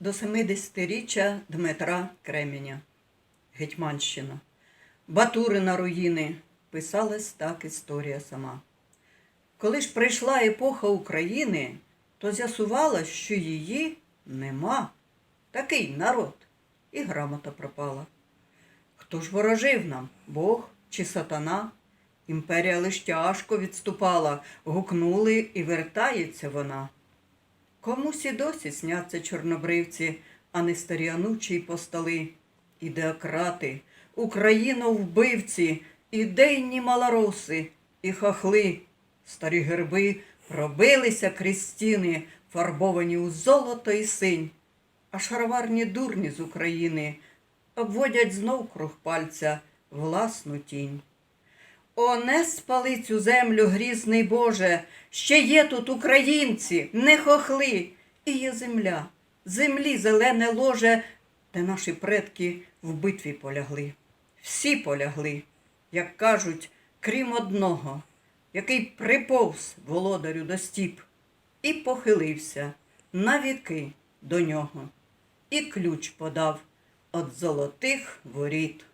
до 70-річчя Дмитра Кременя, Гетьманщина. Батурина руїни, писалась так історія сама. Коли ж прийшла епоха України, то з'ясувалось, що її нема. Такий народ, і грамота пропала. Хто ж ворожив нам, Бог чи сатана? Імперія лиш тяжко відступала, гукнули і вертається вона. Комусь і досі сняться чорнобривці, а не старі анучі й постоли. Ідеократи, україновбивці, ідейні малороси і хахли. Старі герби пробилися крізь стіни, фарбовані у золото і синь. А шароварні дурні з України обводять знов круг пальця власну тінь. О, не спали цю землю, грізний Боже, ще є тут українці, не хохли, і є земля, землі зелене ложе, де наші предки в битві полягли. Всі полягли, як кажуть, крім одного, який приповз володарю до стіп і похилився навіки до нього, і ключ подав от золотих воріт.